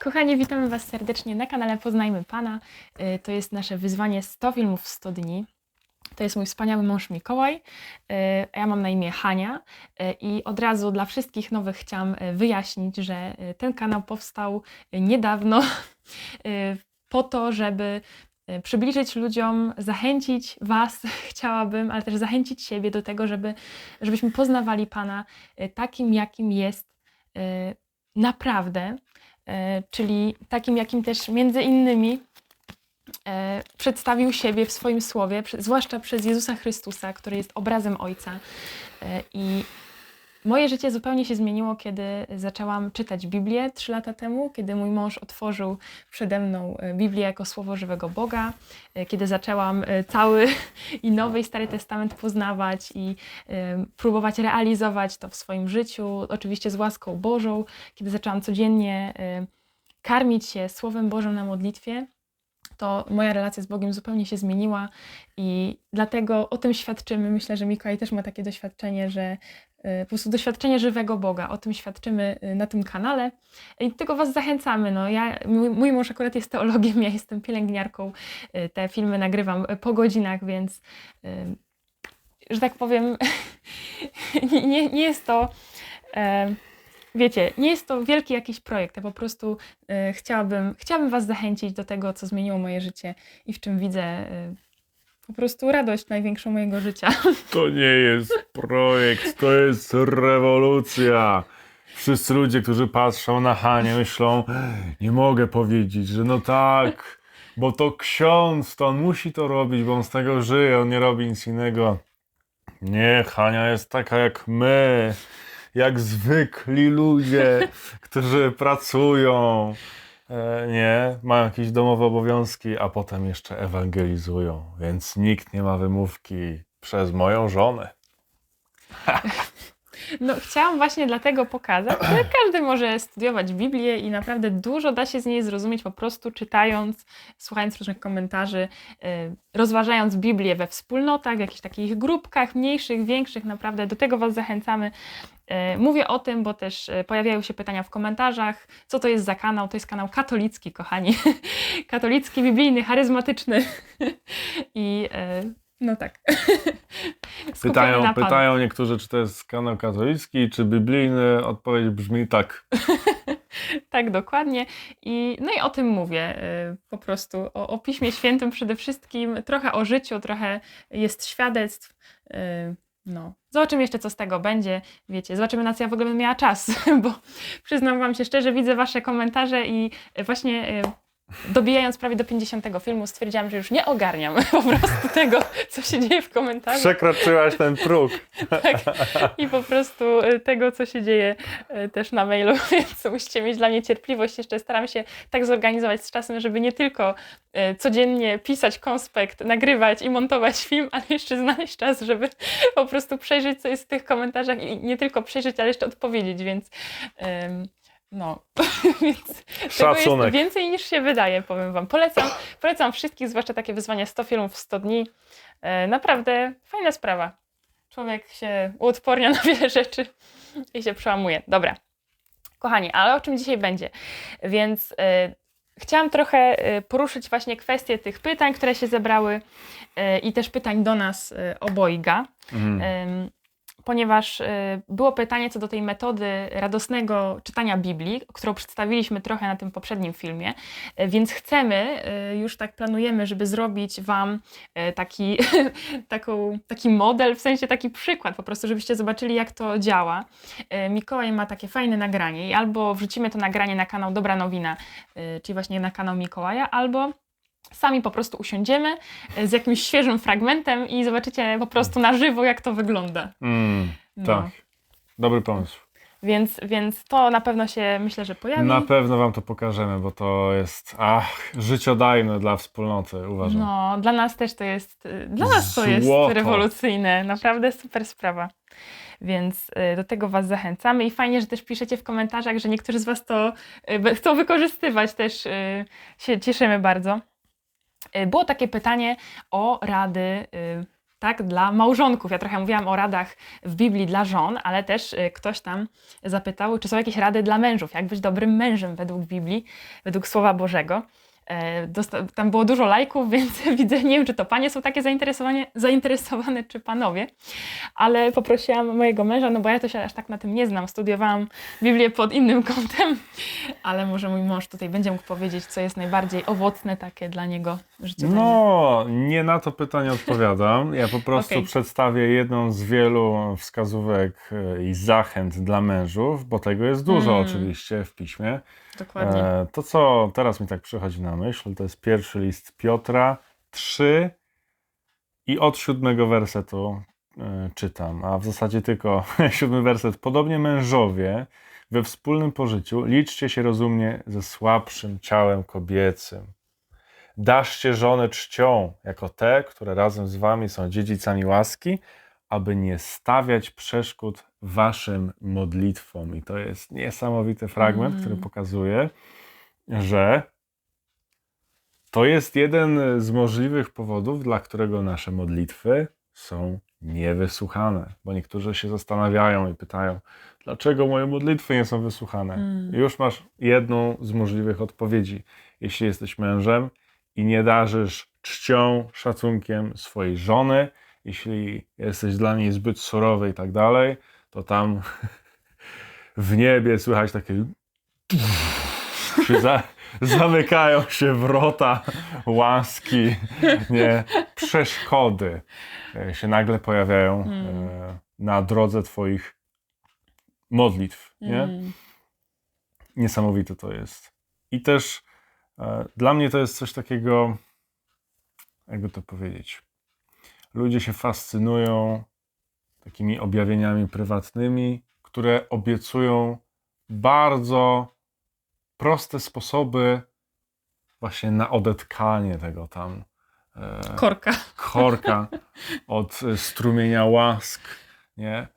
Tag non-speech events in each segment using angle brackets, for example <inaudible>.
Kochani, witamy Was serdecznie na kanale Poznajmy Pana. Y, To jest nasze wyzwanie 100 filmów w 100 dni. To jest mój wspaniały mąż Mikołaj, y, ja mam na imię Hania y, i od razu dla wszystkich nowych chciałam wyjaśnić, że ten kanał powstał niedawno <laughs> po to, żeby przybliżyć ludziom, zachęcić Was, <laughs> chciałabym, ale też zachęcić siebie do tego, żeby, żebyśmy poznawali Pana takim, jakim jest naprawdę, czyli takim, jakim też między innymi e, przedstawił siebie w swoim słowie, zwłaszcza przez Jezusa Chrystusa, który jest obrazem Ojca. E, I moje życie zupełnie się zmieniło, kiedy zaczęłam czytać Biblię trzy lata temu, kiedy mój mąż otworzył przede mną e, Biblię jako słowo żywego Boga, e, kiedy zaczęłam e, cały <laughs> i Nowy i Stary Testament poznawać i próbować realizować to w swoim życiu, oczywiście z łaską Bożą, kiedy zaczęłam codziennie karmić się Słowem Bożym na modlitwie, to moja relacja z Bogiem zupełnie się zmieniła i dlatego o tym świadczymy. Myślę, że Mikołaj też ma takie doświadczenie, że e, po prostu doświadczenie żywego Boga. O tym świadczymy e, na tym kanale i tego Was zachęcamy. No, ja, mój, mój mąż akurat jest teologiem, ja jestem pielęgniarką. E, Te filmy nagrywam po godzinach, więc że tak powiem, <laughs> nie, nie jest to. E, Wiecie, nie jest to wielki jakiś projekt, ja po prostu e, chciałabym, chciałabym Was zachęcić do tego, co zmieniło moje życie i w czym widzę e, po prostu radość największą mojego życia. <laughs> To nie jest projekt, to jest rewolucja. Wszyscy ludzie, którzy patrzą na Hanię, myślą, nie mogę powiedzieć, że no tak, bo to ksiądz, to on musi to robić, bo on z tego żyje, on nie robi nic innego. Nie, Hania jest taka jak my, jak zwykli ludzie, <laughs> którzy pracują, e, nie, mają jakieś domowe obowiązki, a potem jeszcze ewangelizują, więc nikt nie ma wymówki przez moją żonę. <laughs> No, chciałam właśnie dlatego pokazać, że <clears throat> każdy może studiować Biblię i naprawdę dużo da się z niej zrozumieć po prostu czytając, słuchając różnych komentarzy, y, rozważając Biblię we wspólnotach, w jakichś takich grupkach, mniejszych, większych, naprawdę do tego Was zachęcamy. Y, Mówię o tym, bo też y, pojawiają się pytania w komentarzach, co to jest za kanał. To jest kanał katolicki, kochani. <laughs> katolicki, biblijny, charyzmatyczny. <laughs> I no tak. <laughs> Pytają, pytają niektórzy, czy to jest kanał katolicki, czy biblijny. Odpowiedź brzmi tak. <laughs> Tak, dokładnie. I, no i o tym mówię y, po prostu. O, o Piśmie Świętym przede wszystkim, trochę o życiu, trochę jest świadectw. y, No, zobaczymy jeszcze, co z tego będzie. Wiecie, zobaczymy, na co ja w ogóle będę miała czas, <laughs> bo przyznam Wam się szczerze, widzę Wasze komentarze i właśnie y, dobijając prawie do 50 filmu, stwierdziłam, że już nie ogarniam <laughs> po prostu tego, co się dzieje w komentarzach. Przekroczyłaś ten próg. <laughs> Tak. I po prostu y, tego, co się dzieje y, też na mailu, <laughs> więc musicie mieć dla mnie cierpliwość. Jeszcze staram się tak zorganizować z czasem, żeby nie tylko y, codziennie pisać konspekt, nagrywać i montować film, ale jeszcze znaleźć czas, żeby po prostu przejrzeć, co jest w tych komentarzach i nie tylko przejrzeć, ale jeszcze odpowiedzieć, więc no, <laughs> więc tego jest Szacunek. więcej niż się wydaje, powiem Wam. Polecam, polecam wszystkich, zwłaszcza takie wyzwanie 100 filmów w 100 dni. E, Naprawdę fajna sprawa. Człowiek się uodpornia <laughs> na wiele rzeczy i się przełamuje. Dobra. Kochani, ale o czym dzisiaj będzie? Więc e, chciałam trochę e, poruszyć właśnie kwestię tych pytań, które się zebrały i też pytań do nas obojga. Mhm. Ponieważ y, było pytanie co do tej metody radosnego czytania Biblii, którą przedstawiliśmy trochę na tym poprzednim filmie, y, więc chcemy, y, już tak planujemy, żeby zrobić Wam taki, <laughs> taką, taki model, w sensie taki przykład, po prostu, żebyście zobaczyli, jak to działa. Mikołaj ma takie fajne nagranie i albo wrzucimy to nagranie na kanał Dobra Nowina, czyli właśnie na kanał Mikołaja, albo sami po prostu usiądziemy y, z jakimś świeżym fragmentem i zobaczycie po prostu na żywo, jak to wygląda. Mm, No. tak. Dobry pomysł. Więc, więc to na pewno się myślę, że pojawi. Na pewno wam to pokażemy, bo to jest ach, życiodajne dla wspólnoty, uważam. No, dla nas też to jest, y, dla nas to jest Złoto. rewolucyjne, naprawdę super sprawa. Więc y, do tego Was zachęcamy i fajnie, że też piszecie w komentarzach, że niektórzy z Was to y, chcą wykorzystywać, też się cieszymy bardzo. Y, Było takie pytanie o rady y, tak, dla małżonków. Ja trochę mówiłam o radach w Biblii dla żon, ale też y, ktoś tam zapytał, czy są jakieś rady dla mężów, jak być dobrym mężem według Biblii, według Słowa Bożego. E, tam było dużo lajków, <laughs> więc widzę, nie wiem, czy to panie są takie zainteresowane, zainteresowane, czy panowie, ale poprosiłam mojego męża, no bo ja to się aż tak na tym nie znam, studiowałam Biblię pod innym kątem, <laughs> ale może mój mąż tutaj będzie mógł powiedzieć, co jest najbardziej owocne takie dla niego życiowe. No, nie na to pytanie odpowiadam. Ja po prostu Okej. przedstawię jedną z wielu wskazówek e, i zachęt dla mężów, bo tego jest dużo Mm. oczywiście w piśmie. Dokładnie. E, To, co teraz mi tak przychodzi na myśl, to jest pierwszy list Piotra 3 i od siódmego wersetu e, czytam, a w zasadzie tylko <laughs> siódmy werset. Podobnie mężowie we wspólnym pożyciu liczcie się rozumnie ze słabszym ciałem kobiecym. Daszcie żonę czcią, jako te, które razem z wami są dziedzicami łaski, aby nie stawiać przeszkód waszym modlitwom. I to jest niesamowity fragment, Mm. który pokazuje, że to jest jeden z możliwych powodów, dla którego nasze modlitwy są niewysłuchane. Bo niektórzy się zastanawiają i pytają, dlaczego moje modlitwy nie są wysłuchane. Mm. Już masz jedną z możliwych odpowiedzi. Jeśli jesteś mężem i nie darzysz czcią, szacunkiem swojej żony, jeśli jesteś dla niej zbyt surowy i tak dalej, to tam w niebie słychać takie za, zamykają się wrota łaski, nie, przeszkody e, się nagle pojawiają Mm. na drodze twoich modlitw, nie? Mm. Niesamowite to jest. I też e, dla mnie to jest coś takiego, jakby to powiedzieć. Ludzie się fascynują takimi objawieniami prywatnymi, które obiecują bardzo proste sposoby właśnie na odetkanie tego tam e, Korka. korka <laughs> od strumienia łask, nie?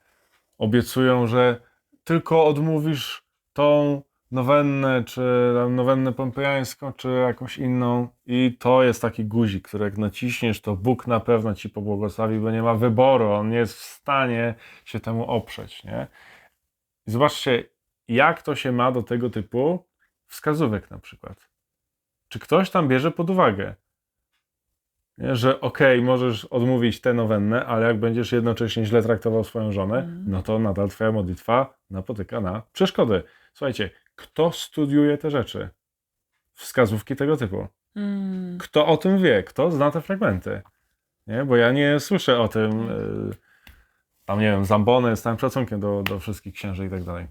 Obiecują, że tylko odmówisz tą nowennę, czy tam nowennę pompejańską, czy jakąś inną i to jest taki guzik, który jak naciśniesz, to Bóg na pewno ci pobłogosławi, bo nie ma wyboru, On nie jest w stanie się temu oprzeć, nie? I zobaczcie, jak to się ma do tego typu wskazówek na przykład. Czy ktoś tam bierze pod uwagę, nie? że okej, możesz odmówić tę nowennę, ale jak będziesz jednocześnie źle traktował swoją żonę, Mhm. no to nadal twoja modlitwa napotyka na przeszkody. Słuchajcie, kto studiuje te rzeczy? Wskazówki tego typu. Mm. Kto o tym wie? Kto zna te fragmenty? Nie? Bo ja nie słyszę o tym, y, tam nie wiem, zambony z całym szacunkiem do, do wszystkich księży i tak dalej.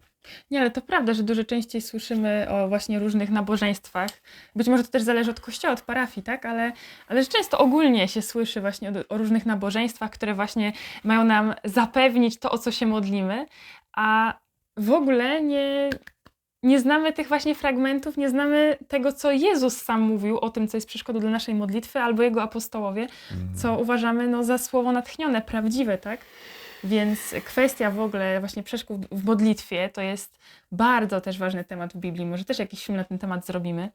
Nie, ale to prawda, że dużo częściej słyszymy o właśnie różnych nabożeństwach. Być może to też zależy od kościoła, od parafii, tak? Ale, ale że często ogólnie się słyszy właśnie o, o różnych nabożeństwach, które właśnie mają nam zapewnić to, o co się modlimy, a w ogóle nie, nie znamy tych właśnie fragmentów, nie znamy tego, co Jezus sam mówił o tym, co jest przeszkodą dla naszej modlitwy, albo Jego apostołowie, co uważamy no, za słowo natchnione, prawdziwe, tak? Więc kwestia w ogóle właśnie przeszkód w modlitwie to jest bardzo też ważny temat w Biblii. Może też jakiś film na ten temat zrobimy,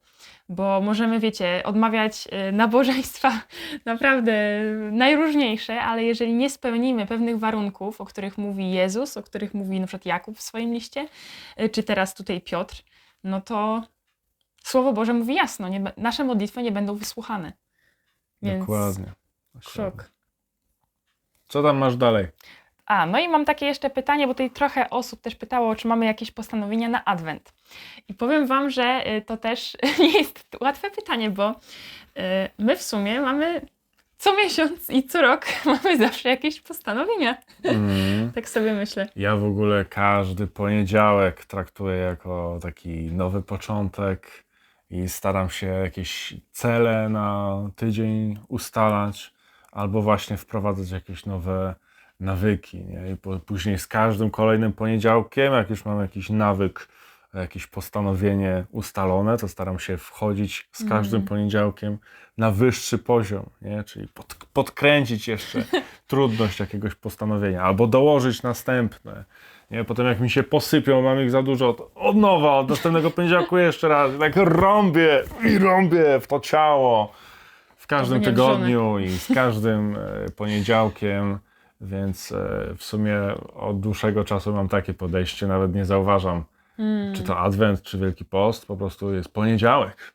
bo możemy, wiecie, odmawiać y, nabożeństwa <laughs> naprawdę najróżniejsze, ale jeżeli nie spełnimy pewnych warunków, o których mówi Jezus, o których mówi na przykład Jakub w swoim liście, y, czy teraz tutaj Piotr, no to Słowo Boże mówi jasno, nie, nasze modlitwy nie będą wysłuchane. Więc Dokładnie. szok. Co tam masz dalej? A, no i mam takie jeszcze pytanie, bo tutaj trochę osób też pytało, czy mamy jakieś postanowienia na adwent. I powiem Wam, że y, to też <laughs> nie jest łatwe pytanie, bo y, my w sumie mamy co miesiąc i co rok <laughs> mamy zawsze jakieś postanowienia. Mm. Tak sobie myślę. Ja w ogóle każdy poniedziałek traktuję jako taki nowy początek i staram się jakieś cele na tydzień ustalać albo właśnie wprowadzać jakieś nowe nawyki. Nie? I po, później z każdym kolejnym poniedziałkiem, jak już mam jakiś nawyk, jakieś postanowienie ustalone, to staram się wchodzić z każdym Mm. poniedziałkiem na wyższy poziom, nie? czyli pod, podkręcić jeszcze <laughs> trudność jakiegoś postanowienia, albo dołożyć następne. Nie? Potem jak mi się posypią, mam ich za dużo, to od nowa, od następnego poniedziałku jeszcze raz, tak rąbię i rąbię w to ciało. W każdym tygodniu i z każdym e, poniedziałkiem, więc e, w sumie od dłuższego czasu mam takie podejście, nawet nie zauważam, Mm, czy to Adwent, czy Wielki Post, po prostu jest poniedziałek.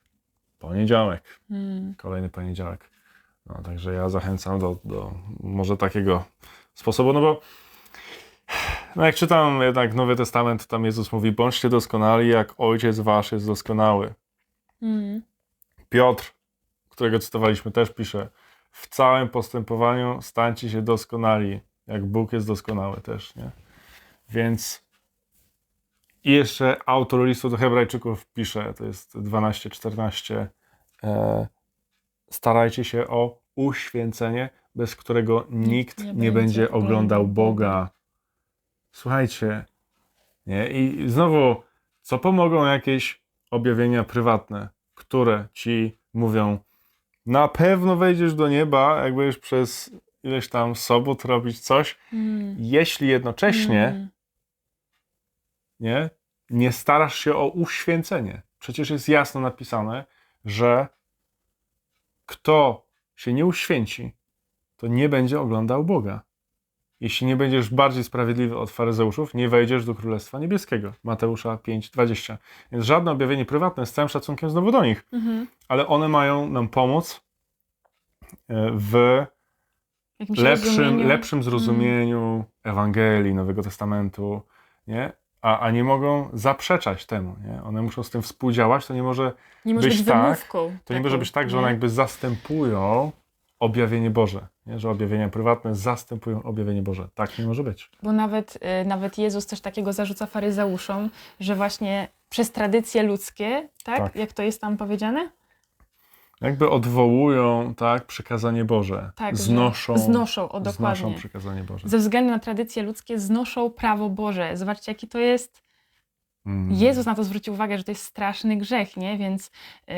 Poniedziałek, mm. kolejny poniedziałek. No, także ja zachęcam do, do może takiego sposobu, no bo no jak czytam jednak Nowy Testament, tam Jezus mówi, bądźcie doskonali, jak Ojciec Wasz jest doskonały. Mm. Piotr, którego cytowaliśmy, też pisze: W całym postępowaniu stańcie się doskonali, jak Bóg jest doskonały też, nie? Więc i jeszcze autor listu do Hebrajczyków pisze, to jest 12-14, e, starajcie się o uświęcenie, bez którego nikt nie, nie będzie, oglądał Boga. Słuchajcie, nie? I znowu, co pomogą jakieś objawienia prywatne, które ci mówią, na pewno wejdziesz do nieba, jak będziesz przez ileś tam sobot robić coś, Mm. jeśli jednocześnie Mm. nie, nie starasz się o uświęcenie. Przecież jest jasno napisane, że kto się nie uświęci, to nie będzie oglądał Boga. Jeśli nie będziesz bardziej sprawiedliwy od faryzeuszów, nie wejdziesz do Królestwa Niebieskiego. Mateusza 5:20. Więc żadne objawienie prywatne, z całym szacunkiem znowu do nich, Mhm. ale one mają nam pomóc e, w Jakimś lepszym, rozumieniu. lepszym zrozumieniu Ewangelii Nowego Testamentu, nie? A, a nie mogą zaprzeczać temu, nie? One muszą z tym współdziałać, to nie może, Nie może być być tak, wymówką. to nie może być tak, że one jakby zastępują objawienie Boże, nie? Że objawienia prywatne zastępują objawienie Boże. Tak nie może być. Bo nawet, y, nawet Jezus coś takiego zarzuca faryzeuszom, że właśnie przez tradycje ludzkie, tak? Tak. Jak to jest tam powiedziane? Jakby odwołują, tak, przykazanie Boże. Tak, znoszą, Znoszą, o dokładnie. znoszą przykazanie Boże. Ze względu na tradycje ludzkie znoszą prawo Boże. Zobaczcie, jaki to jest. Mm. Jezus na to zwrócił uwagę, że to jest straszny grzech, nie? Więc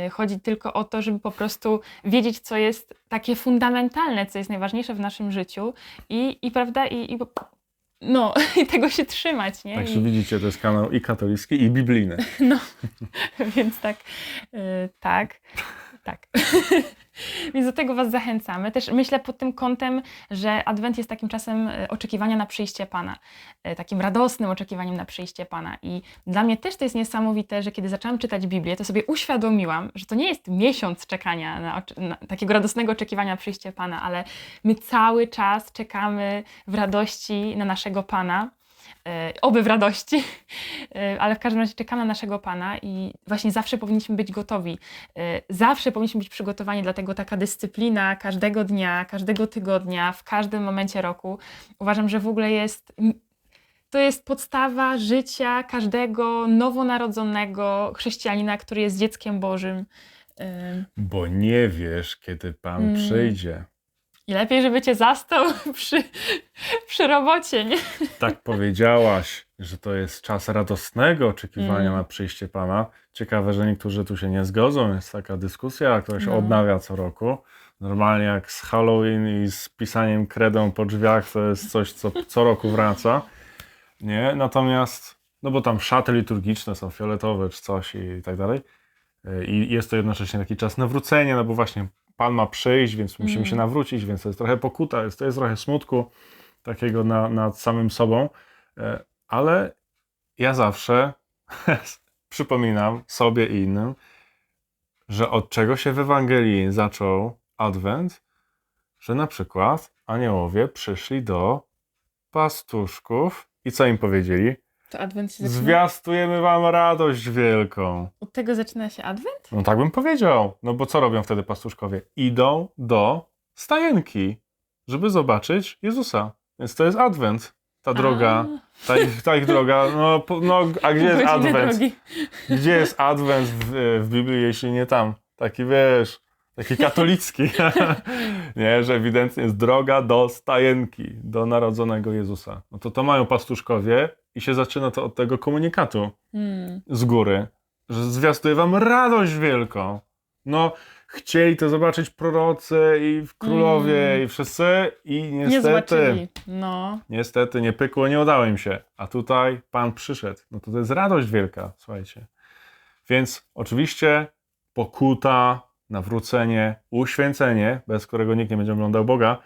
y, chodzi tylko o to, żeby po prostu wiedzieć, co jest takie fundamentalne, co jest najważniejsze w naszym życiu i, i prawda, i, i no, <laughs> i tego się trzymać, nie? Także I, widzicie, to jest kanał i katolicki, i biblijny. <laughs> Więc tak, y, tak, tak. <laughs> Więc do tego Was zachęcamy. Też myślę pod tym kątem, że Adwent jest takim czasem y, oczekiwania na przyjście Pana, y, takim radosnym oczekiwaniem na przyjście Pana. I dla mnie też to jest niesamowite, że kiedy zaczęłam czytać Biblię, to sobie uświadomiłam, że to nie jest miesiąc czekania, na, na takiego radosnego oczekiwania na przyjście Pana, ale my cały czas czekamy w radości na naszego Pana. Y, Oby w radości, Y, ale w każdym razie czekamy na naszego Pana i właśnie zawsze powinniśmy być gotowi. Y, Zawsze powinniśmy być przygotowani, dlatego taka dyscyplina każdego dnia, każdego tygodnia, w każdym momencie roku uważam, że w ogóle jest. To jest podstawa życia każdego nowonarodzonego chrześcijanina, który jest dzieckiem Bożym. Bo nie wiesz, kiedy Pan Mm. przyjdzie. I lepiej, żeby cię zastał <laughs> przy, przy robocie, nie? Tak powiedziałaś, że to jest czas radosnego oczekiwania Mm. na przyjście Pana. Ciekawe, że niektórzy tu się nie zgodzą. Jest taka dyskusja, która się No. odnawia co roku. Normalnie jak z Halloween i z pisaniem kredą po drzwiach, to jest coś, co co roku wraca. Nie? Natomiast, no bo tam szaty liturgiczne są fioletowe czy coś i tak dalej. I jest to jednocześnie taki czas nawrócenia, no bo właśnie Pan ma przyjść, więc musimy Mm. się nawrócić, więc to jest trochę pokuta, jest, to jest trochę smutku takiego na, nad samym sobą. E, Ale ja zawsze <laughs> przypominam sobie i innym, że od czego się w Ewangelii zaczął Adwent, że na przykład aniołowie przyszli do pastuszków i co im powiedzieli? To Adwent się zaczyna. Zwiastujemy wam radość wielką. Od tego zaczyna się Adwent? No tak bym powiedział. No bo co robią wtedy pastuszkowie? Idą do stajenki, żeby zobaczyć Jezusa. Więc to jest Adwent. Ta droga, ta ich, ta ich droga. No, po- no a gdzie jest Godziny Adwent? drogi. Gdzie jest Adwent w, w Biblii, jeśli nie tam? Taki wiesz, taki katolicki. <laughs> nie, że ewidentnie jest droga do stajenki, do narodzonego Jezusa. No to to mają pastuszkowie i się zaczyna to od tego komunikatu Hmm. z góry, że zwiastuje wam radość wielką. No, chcieli to zobaczyć prorocy i królowie Mm. i wszyscy i Nie niestety, zobaczyli. No. niestety nie pykło, nie udało im się. A tutaj Pan przyszedł. No to to jest radość wielka, słuchajcie. Więc oczywiście pokuta, nawrócenie, uświęcenie, bez którego nikt nie będzie oglądał Boga,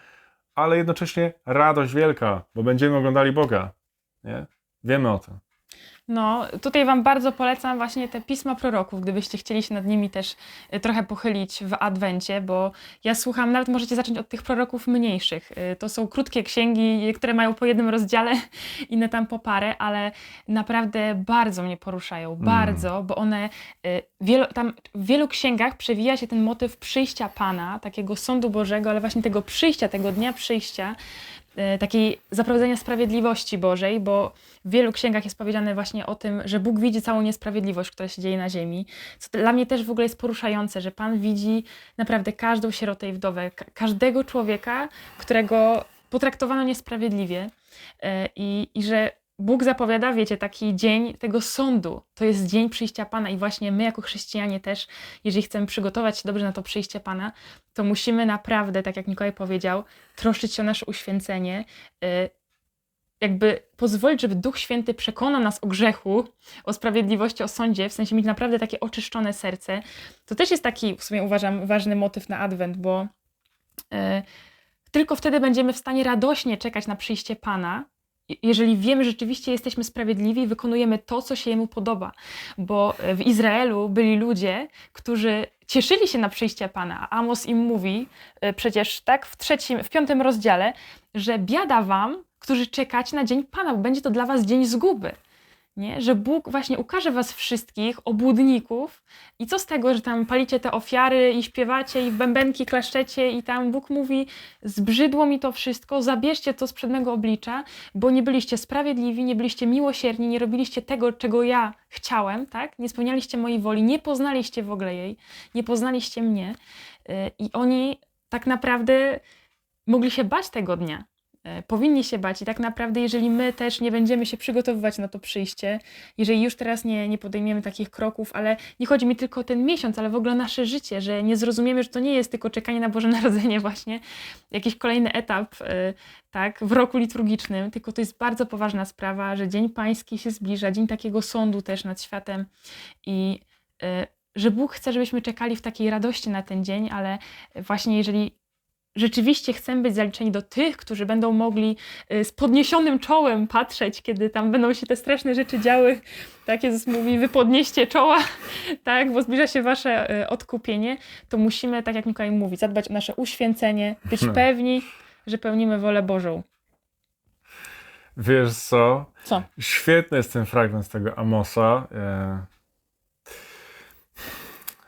ale jednocześnie radość wielka, bo będziemy oglądali Boga. Nie? Wiemy o tym. No, tutaj Wam bardzo polecam właśnie te pisma proroków, gdybyście chcieli się nad nimi też y, trochę pochylić w Adwencie, bo ja słucham, nawet możecie zacząć od tych proroków mniejszych. Y, To są krótkie księgi, które mają po jednym rozdziale, <laughs> inne tam po parę, ale naprawdę bardzo mnie poruszają, bardzo, bo one, y, wielo, tam w wielu księgach przewija się ten motyw przyjścia Pana, takiego sądu Bożego, ale właśnie tego przyjścia, tego dnia przyjścia, takiej zaprowadzenia sprawiedliwości Bożej, bo w wielu księgach jest powiedziane właśnie o tym, że Bóg widzi całą niesprawiedliwość, która się dzieje na ziemi. Co dla mnie też w ogóle jest poruszające, że Pan widzi naprawdę każdą sierotę i wdowę, ka- każdego człowieka, którego potraktowano niesprawiedliwie e, i, i że Bóg zapowiada, wiecie, taki dzień tego sądu. To jest dzień przyjścia Pana i właśnie my jako chrześcijanie też, jeżeli chcemy przygotować się dobrze na to przyjście Pana, to musimy naprawdę, tak jak Mikołaj powiedział, troszczyć się o nasze uświęcenie, e, jakby pozwolić, żeby Duch Święty przekonał nas o grzechu, o sprawiedliwości, o sądzie, w sensie mieć naprawdę takie oczyszczone serce. To też jest taki, w sumie uważam, ważny motyw na Adwent, bo e, tylko wtedy będziemy w stanie radośnie czekać na przyjście Pana, jeżeli wiemy, że rzeczywiście jesteśmy sprawiedliwi i wykonujemy to, co się Jemu podoba. Bo e, w Izraelu byli ludzie, którzy cieszyli się na przyjście Pana, Amos im mówi e, przecież tak w trzecim, w piątym rozdziale, że biada wam, którzy czekacie na dzień Pana, bo będzie to dla was dzień zguby. Nie? Że Bóg właśnie ukaże was wszystkich, obłudników i co z tego, że tam palicie te ofiary i śpiewacie i bębenki klaszczecie i tam Bóg mówi zbrzydło mi to wszystko, zabierzcie to z przed mego oblicza, bo nie byliście sprawiedliwi, nie byliście miłosierni, nie robiliście tego, czego ja chciałem, tak? Nie spełnialiście mojej woli, nie poznaliście w ogóle jej, nie poznaliście mnie Yy, i oni tak naprawdę mogli się bać tego dnia. E, Powinni się bać. I tak naprawdę, jeżeli my też nie będziemy się przygotowywać na to przyjście, jeżeli już teraz nie, nie podejmiemy takich kroków, ale nie chodzi mi tylko o ten miesiąc, ale w ogóle nasze życie, że nie zrozumiemy, że to nie jest tylko czekanie na Boże <laughs> Narodzenie właśnie, jakiś kolejny etap e, tak, w roku liturgicznym, tylko to jest bardzo poważna sprawa, że Dzień Pański się zbliża, dzień takiego sądu też nad światem i e, że Bóg chce, żebyśmy czekali w takiej radości na ten dzień, ale właśnie jeżeli rzeczywiście chcemy być zaliczeni do tych, którzy będą mogli y, z podniesionym czołem patrzeć, kiedy tam będą się te straszne rzeczy działy. Tak Jezus mówi, wy podnieście czoła, <laughs> tak, bo zbliża się wasze y, odkupienie, to musimy, tak jak Mikołaj mówi, zadbać o nasze uświęcenie, być No. pewni, że pełnimy wolę Bożą. Wiesz co? Co? Świetny jest ten fragment z tego Amosa.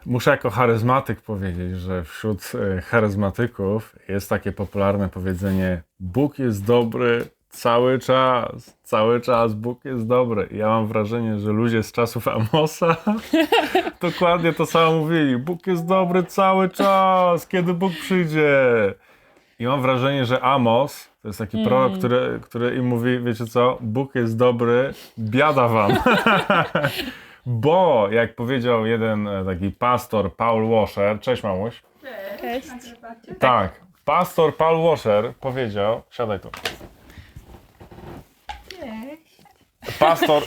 Muszę jako charyzmatyk powiedzieć, że wśród e, charyzmatyków jest takie popularne powiedzenie: Bóg jest dobry cały czas. Cały czas Bóg jest dobry. I Ja mam wrażenie, że ludzie z czasów Amosa <laughs> dokładnie to samo mówili. Bóg jest dobry cały czas, kiedy Bóg przyjdzie. I mam wrażenie, że Amos to jest taki prorok, Mm. który, który im mówi, wiecie co, Bóg jest dobry, biada wam. <laughs> Bo, jak powiedział jeden e, taki pastor, Paul Washer, cześć mamuś, Cześć. tak, pastor Paul Washer powiedział, siadaj tu. Pastor,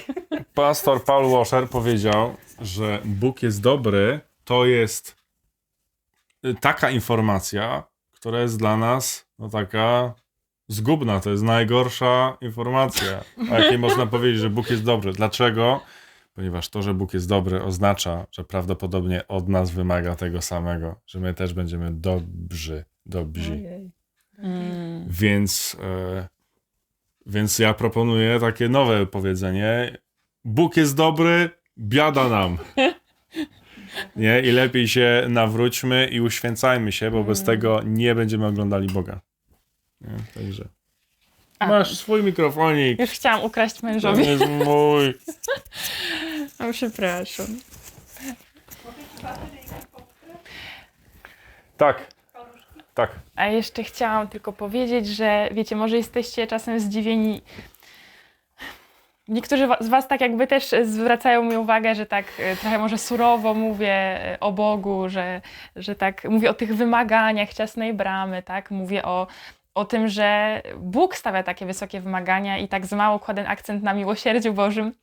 pastor Paul Washer powiedział, że Bóg jest dobry, to jest y, taka informacja, która jest dla nas no taka zgubna. To jest najgorsza informacja, o jakiej można powiedzieć, że Bóg jest dobry. Dlaczego? Ponieważ to, że Bóg jest dobry, oznacza, że prawdopodobnie od nas wymaga tego samego, że my też będziemy dobrzy, dobrzy. Mm. Więc, e, więc ja proponuję takie nowe powiedzenie. Bóg jest dobry, biada nam. <laughs> Nie? I lepiej się nawróćmy i uświęcajmy się, bo bez tego nie będziemy oglądali Boga. Nie? Także. A. Masz swój mikrofonik. Już chciałam ukraść To mężowi. jest mój. <laughs> O, przepraszam. Tak. Tak. A jeszcze chciałam tylko powiedzieć, że wiecie, może jesteście czasem zdziwieni. Niektórzy z Was tak jakby też zwracają mi uwagę, że tak e, trochę może surowo mówię e, o Bogu, że, że tak mówię o tych wymaganiach ciasnej bramy, tak? Mówię o, o tym, że Bóg stawia takie wysokie wymagania i tak za mało kładę akcent na miłosierdziu Bożym,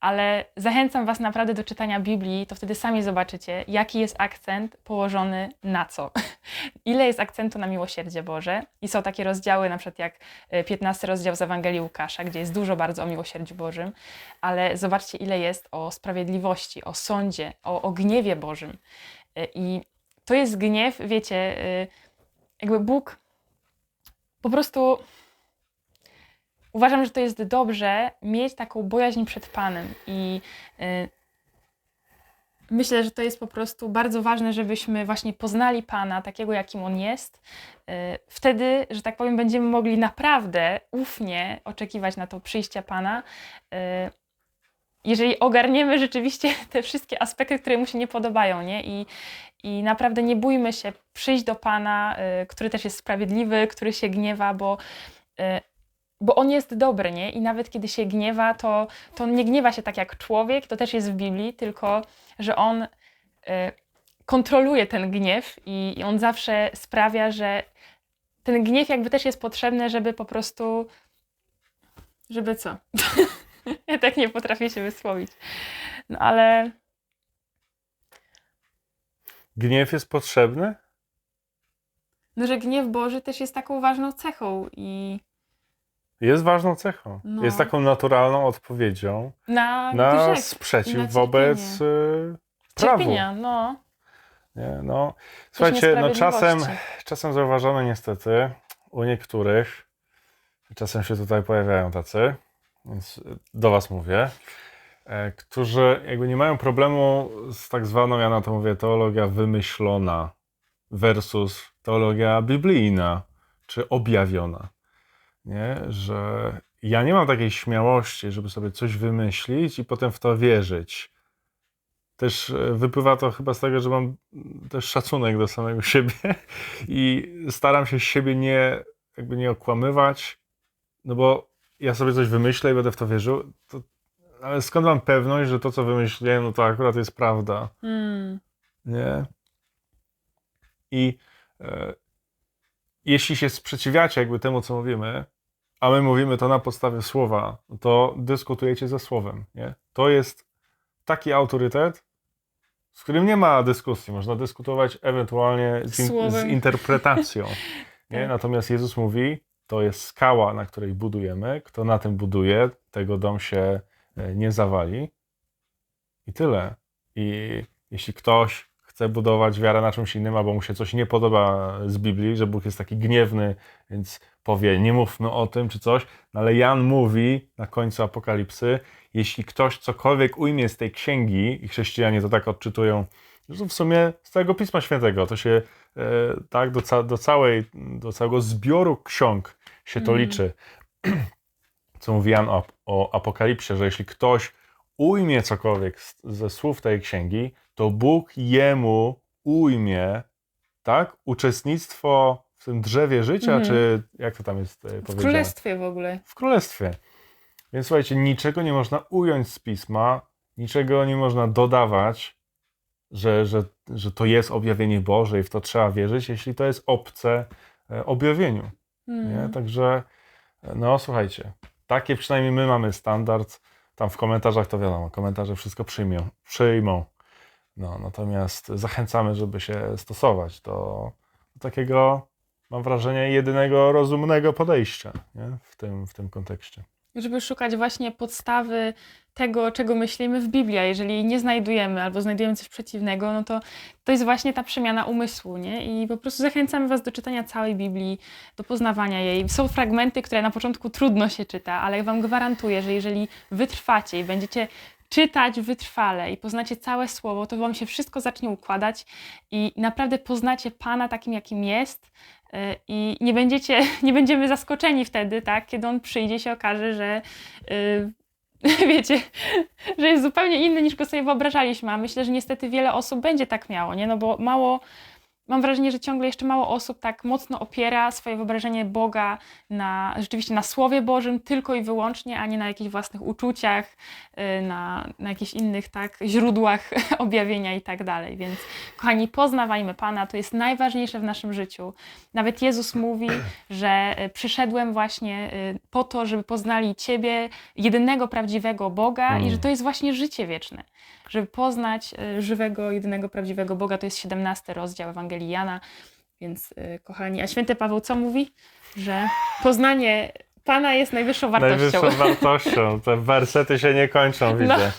ale zachęcam Was naprawdę do czytania Biblii, to wtedy sami zobaczycie, jaki jest akcent położony na co. <laughs> Ile jest akcentu na miłosierdzie Boże. I są takie rozdziały, na przykład jak e, 15 rozdział z Ewangelii Łukasza, gdzie jest dużo bardzo o miłosierdziu Bożym, ale zobaczcie, ile jest o sprawiedliwości, o sądzie, o, o gniewie Bożym. E, I to jest gniew, wiecie, e, jakby Bóg po prostu uważam, że to jest dobrze mieć taką bojaźń przed Panem i y, myślę, że to jest po prostu bardzo ważne, żebyśmy właśnie poznali Pana takiego, jakim On jest. Y, wtedy, że tak powiem, będziemy mogli naprawdę ufnie oczekiwać na to przyjście Pana. Y, jeżeli ogarniemy rzeczywiście <laughs> te wszystkie aspekty, które mu się nie podobają, nie? I, i naprawdę nie bójmy się przyjść do Pana, y, który też jest sprawiedliwy, który się gniewa, bo, y, bo On jest dobry, nie? I nawet kiedy się gniewa, to, to nie gniewa się tak jak człowiek, to też jest w Biblii, tylko że On y, kontroluje ten gniew i, i On zawsze sprawia, że ten gniew jakby też jest potrzebny, żeby po prostu... Żeby co? <laughs> <laughs> ja tak nie potrafię się wysłowić. No ale... Gniew jest potrzebny? No, że gniew Boży też jest taką ważną cechą i Jest ważną cechą. No. Jest taką naturalną odpowiedzią na, na grzech, sprzeciw na wobec y, prawu. cierpienia, no. Nie, no. Słuchajcie, no czasem, czasem zauważamy niestety u niektórych, czasem się tutaj pojawiają tacy, więc do was mówię, e, którzy jakby nie mają problemu z tak zwaną, ja na to mówię, teologia wymyślona versus teologia biblijna, czy objawiona. Nie? Że ja nie mam takiej śmiałości, żeby sobie coś wymyślić i potem w to wierzyć. Też e, wypływa to chyba z tego, że mam też szacunek do samego <laughs> siebie i staram się siebie nie, jakby nie okłamywać, no bo ja sobie coś wymyślę i będę w to wierzył, to, ale skąd mam pewność, że to, co wymyśliłem, no to akurat jest prawda, Mm, nie? I e, jeśli się sprzeciwiacie jakby temu, co mówimy, a my mówimy to na podstawie słowa, no to dyskutujecie ze słowem, nie? To jest taki autorytet, z którym nie ma dyskusji. Można dyskutować ewentualnie z, in, z interpretacją. <laughs> Nie? Tak. Natomiast Jezus mówi, to jest skała, na której budujemy. Kto na tym buduje, tego dom się e, nie zawali. I tyle. I jeśli ktoś chce budować wiarę na czymś innym, albo mu się coś nie podoba z Biblii, że Bóg jest taki gniewny, więc powie, nie mówmy o tym czy coś, no ale Jan mówi na końcu Apokalipsy, jeśli ktoś cokolwiek ujmie z tej księgi, i chrześcijanie to tak odczytują, że w sumie z całego Pisma Świętego, to się tak do, ca do, całej, do całego zbioru ksiąg się to Mhm. liczy. <clears throat> Co mówi Jan o, o Apokalipsie, że jeśli ktoś ujmie cokolwiek z, ze słów tej księgi, to Bóg jemu ujmie, tak, uczestnictwo w tym drzewie życia, Mhm. czy jak to tam jest e, w powiedziane? królestwie w ogóle. w królestwie. Więc słuchajcie, niczego nie można ująć z pisma, niczego nie można dodawać, że, że, że to jest objawienie Boże i w to trzeba wierzyć, jeśli to jest obce e, objawieniu. Mm. Także, e, no słuchajcie, takie przynajmniej my mamy standard. Tam w komentarzach to wiadomo, komentarze wszystko przyjmą. przyjmą. No, natomiast zachęcamy, żeby się stosować do, do takiego, mam wrażenie, jedynego rozumnego podejścia nie? W, tym, w tym kontekście. Żeby szukać właśnie podstawy tego, czego myślimy w Biblii. A jeżeli nie znajdujemy albo znajdujemy coś przeciwnego, no to to jest właśnie ta przemiana umysłu, nie? I po prostu zachęcamy Was do czytania całej Biblii, do poznawania jej. Są fragmenty, które na początku trudno się czyta, ale Wam gwarantuję, że jeżeli wytrwacie i będziecie czytać wytrwale i poznacie całe słowo, to Wam się wszystko zacznie układać i naprawdę poznacie Pana takim, jakim jest. Y, I nie będziecie, <laughs> nie będziemy zaskoczeni wtedy, tak, kiedy on przyjdzie, się okaże, że y, <laughs> wiecie, że jest zupełnie inny niż go sobie wyobrażaliśmy. A myślę, że niestety wiele osób będzie tak miało, nie? No bo mało, mam wrażenie, że ciągle jeszcze mało osób tak mocno opiera swoje wyobrażenie Boga na rzeczywiście na Słowie Bożym tylko i wyłącznie, a nie na jakichś własnych uczuciach, y, na, na jakichś innych tak źródłach <laughs> objawienia i tak dalej. Więc kochani, poznawajmy Pana, to jest najważniejsze w naszym życiu. Nawet Jezus mówi, <clears throat> że y, przyszedłem właśnie y, po to, żeby poznali Ciebie, jedynego prawdziwego Boga i Mm. że to jest właśnie życie wieczne. Żeby poznać y, żywego, jedynego prawdziwego Boga, to jest 17 rozdział Ewangelii Jana. Więc y, kochani, a święty Paweł co mówi? Że poznanie Pana jest najwyższą wartością. Najwyższą <laughs> wartością. Te wersety się nie kończą, widzę.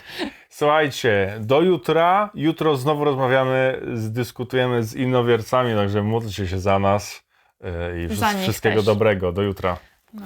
Słuchajcie, do jutra. Jutro znowu rozmawiamy, dyskutujemy z innowiercami, także módlcie się za nas yy, i Za wszystkiego też. dobrego. Do jutra. No.